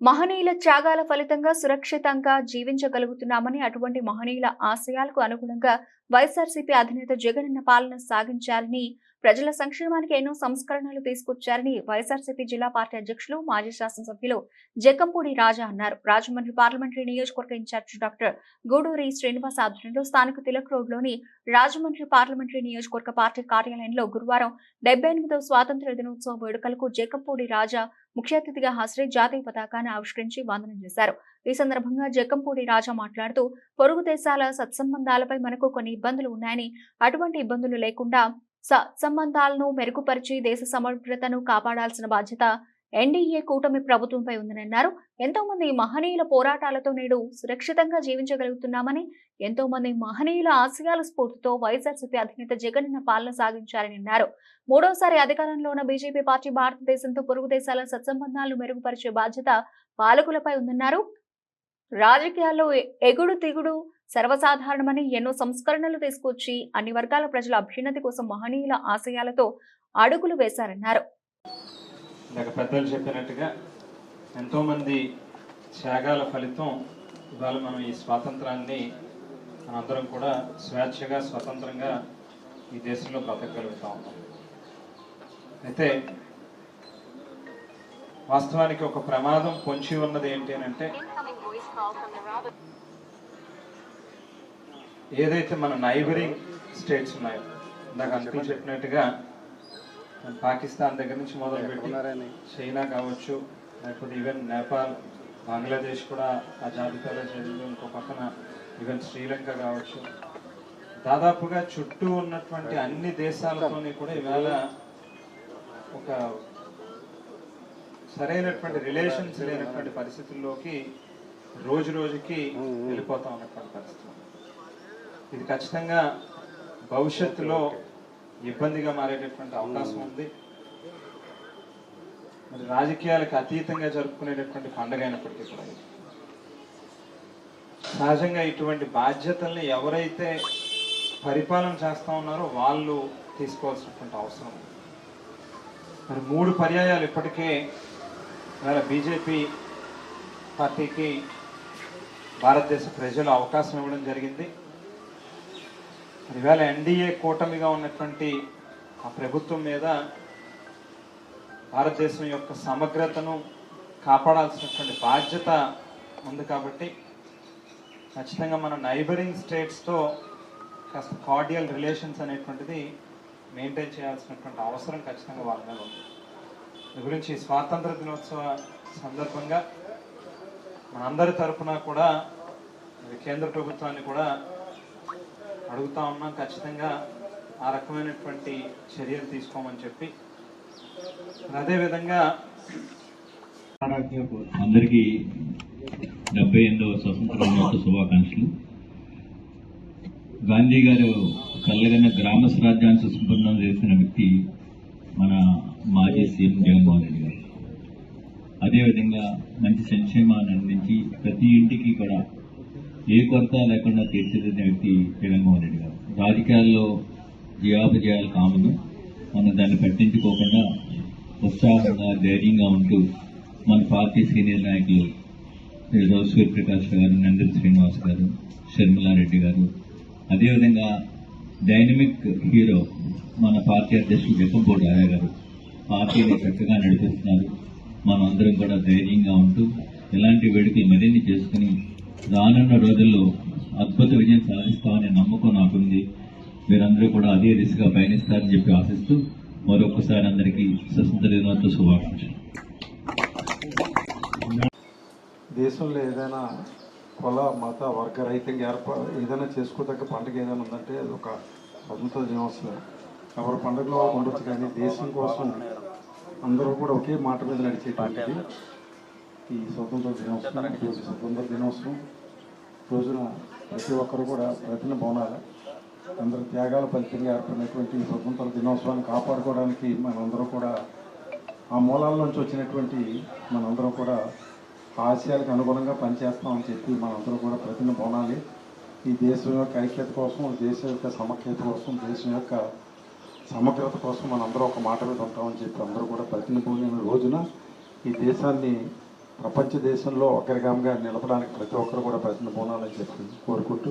మహనీయుల త్యాగాల ఫలితంగా సురక్షితంగా జీవించగలుగుతున్నామని అటువంటి మహనీయుల ఆశయాలకు అనుగుణంగా వైఎస్ఆర్సీపీ అధినేత జగనన్న పాలన సాగించాలని ప్రజల సంక్షేమానికి ఎన్నో సంస్కరణలు తీసుకొచ్చారని వైఎస్ఆర్సీపీ జిల్లా పార్టీ అధ్యక్షులు మాజీ శాసనసభ్యులు జకంపూడి రాజా అన్నారు. రాజమండ్రి పార్లమెంటరీ నియోజకవర్గ ఇన్ఛార్జ్ డాక్టర్ గూడూరి శ్రీనివాస్ ఆధ్వర్యంలో స్థానిక తిలక్ రోడ్లోని రాజమండ్రి పార్లమెంటరీ నియోజకవర్గ పార్టీ కార్యాలయంలో గురువారం డెబ్బై ఎనిమిదవ స్వాతంత్ర దినోత్సవ వేడుకలకు జకంపూడి రాజా ముఖ్య అతిథిగా హాజరై జాతీయ పతాకాన్ని ఆవిష్కరించి వందనం చేశారు. ఈ సందర్భంగా జక్కంపూడి రాజా మాట్లాడుతూ పొరుగు దేశాల సత్సంబంధాలపై మనకు కొన్ని ఇబ్బందులు ఉన్నాయని అటువంటి ఇబ్బందులు లేకుండా సత్సంబంధాలను మెరుగుపరిచి దేశ సమగ్రతను కాపాడాల్సిన బాధ్యత ఎన్డీఏ కూటమి ప్రభుత్వంపై ఉందని అన్నారు ఎంతో మంది మహనీయుల పోరాటాలతో నేడు సురక్షితంగా జీవించగలుగుతున్నామని ఎంతో మంది మహనీయుల ఆశయాల స్ఫూర్తితో వైఎస్ఆర్సీపీ అధినేత జగనన్న పాలన సాగించారని అన్నారు. మూడోసారి అధికారంలో ఉన్న బీజేపీ పార్టీ భారతదేశంతో పొరుగు దేశాల సత్సంబంధాలను మెరుగుపరిచే బాధ్యత పాలకులపై ఉందన్నారు. రాజకీయాల్లో ఎగుడు దిగుడు సర్వసాధారణమని ఎన్నో సంస్కరణలు తీసుకొచ్చి అన్ని వర్గాల ప్రజల అభ్యున్నతి కోసం మహనీయుల ఆశయాలతో అడుగులు వేశారన్నారు. పెద్దలు చెప్పినట్టుగా ఎంతోమంది త్యాగాల ఫలితం ఇవాళ మనం ఈ స్వాతంత్రాన్ని మనందరం కూడా స్వేచ్ఛగా స్వతంత్రంగా ఈ దేశంలో బ్రతకగలుగుతా ఉన్నాం. అయితే వాస్తవానికి ఒక ప్రమాదం పొంచి ఉన్నది ఏంటి అని అంటే ఏదైతే మన నైబరింగ్ స్టేట్స్ ఉన్నాయో ఇందాక అంకుల్ చెప్పినట్టుగా పాకిస్తాన్ దగ్గర నుంచి మొదలుపెట్టి చైనా కావచ్చు లేకపోతే ఈవెన్ నేపాల్ బంగ్లాదేశ్ కూడా ఆ జాబితాలో జరిగింది. ఇంకో పక్కన ఈవెన్ శ్రీలంక కావచ్చు. దాదాపుగా చుట్టూ ఉన్నటువంటి అన్ని దేశాలతోని కూడా ఇవాళ ఒక సరైనటువంటి రిలేషన్స్ లేనటువంటి పరిస్థితుల్లోకి రోజు రోజుకి వెళ్ళిపోతా ఉన్నటువంటి ఇది ఖచ్చితంగా భవిష్యత్తులో ఇబ్బందిగా మారేటటువంటి అవకాశం ఉంది మరి రాజకీయాలకు అతీతంగా జరుపుకునేటటువంటి పండుగ అయినప్పటికీ కూడా. సహజంగా ఇటువంటి బాధ్యతల్ని ఎవరైతే పరిపాలన చేస్తా ఉన్నారో వాళ్ళు తీసుకోవాల్సినటువంటి అవసరం ఉంది. మరి మూడు పర్యాయాలు ఇప్పటికే ఇవాళ బీజేపీ పార్టీకి భారతదేశ ప్రజలు అవకాశం ఇవ్వడం జరిగింది ఇవాళ ఎన్డీఏ కూటమిగా ఉన్నటువంటి ఆ ప్రభుత్వం మీద భారతదేశం యొక్క సమగ్రతను కాపాడాల్సినటువంటి బాధ్యత ఉంది కాబట్టి ఖచ్చితంగా మన నైబరింగ్ స్టేట్స్తో కాస్త కార్డియల్ రిలేషన్స్ అనేటువంటిది మెయింటైన్ చేయాల్సినటువంటి అవసరం ఖచ్చితంగా వాళ్ళ మీద ఉంది. దాని గురించి స్వాతంత్ర దినోత్సవ సందర్భంగా మనందరి తరఫున కూడా కేంద్ర ప్రభుత్వాన్ని కూడా అడుగుతా ఉన్నాం ఖచ్చితంగా ఆ రకమైనటువంటి చర్యలు తీసుకోమని చెప్పి. అదేవిధంగా అందరికీ డెబ్బై ఎనిమిదవ స్వతంత్ర శుభాకాంక్షలు. గాంధీ గారు కళ్ళగన్న గ్రామ స్వరాజ్యాన్ని సుసంపన్నం చేసిన వ్యక్తి మన మాజీ సీఎం జగన్మోహన్ రెడ్డి గారు. అదేవిధంగా మంచి సంక్షేమాన్ని అందించి ప్రతి ఇంటికి కూడా ఏ కొరత లేకుండా తీర్చిదిద్దిన వ్యక్తి జగన్మోహన్ రెడ్డి గారు. రాజకీయాల్లో జయాపజయాలు కామను మనం దాన్ని పట్టించుకోకుండా ఉత్సాహంగా ధైర్యంగా ఉంటూ మన పార్టీ సీనియర్ నాయకులు రోజు సూర్యప్రకాష్ గారు నందన్ శ్రీనివాస్ గారు షర్మిలారెడ్డి గారు. అదేవిధంగా డైనమిక్ హీరో మన పార్టీ అధ్యక్షుడు జక్కంపూడి రాయ గారు పార్టీని చక్కగా నడిపిస్తున్నారు. మనం అందరం కూడా ధైర్యంగా ఉంటూ ఇలాంటి వేడుకలు మరిన్ని చేసుకుని రానున్న రోజుల్లో అద్భుత విజయం సాధిస్తామనే నమ్మకం నాకుంది. మీరందరూ కూడా అదే దిశగా పయనిస్తారని చెప్పి ఆశిస్తూ మరొకసారి అందరికీ స్వతంత్ర దినోత్సవ శుభాకాంక్షలు. దేశంలో ఏదైనా కుల మత వర్గ రహితంగా ఏర్పాటు ఏదైనా చేసుకోదగ్గ పండుగ ఏదైనా ఉందంటే అది ఒక స్వతంత్ర దినోత్సవం. ఎవరి పండుగలో ఉండొచ్చు కానీ దేశం కోసం అందరూ కూడా ఒకే మాట మీద నడిచేటువంటి ఈ స్వతంత్ర దినోత్సవం స్వతంత్ర దినోత్సవం రోజున ప్రతి ఒక్కరు కూడా ప్రతిన బోనాలి అందరి త్యాగాల ఫలితంగా ఏర్పడినటువంటి ఈ స్వతంత్ర దినోత్సవాన్ని కాపాడుకోవడానికి మనందరూ కూడా ఆ మూలాల నుంచి వచ్చినటువంటి మనందరం కూడా ఆశయాలకు అనుగుణంగా పనిచేస్తామని చెప్పి మనందరూ కూడా ప్రతిన బోనాలి ఈ దేశం యొక్క ఐక్యత కోసం దేశం యొక్క సమఖ్యత కోసం దేశం యొక్క సమగ్రత కోసం మనందరూ ఒక మాట మీద ఉంటామని చెప్పి అందరూ కూడా ప్రతిన భూమి రోజున ఈ దేశాన్ని ప్రపంచ దేశంలో ఒకరిగామిగా నిలపడానికి ప్రతి ఒక్కరు కూడా ప్రయత్నం పోనాలని చెప్పి కోరుకుంటూ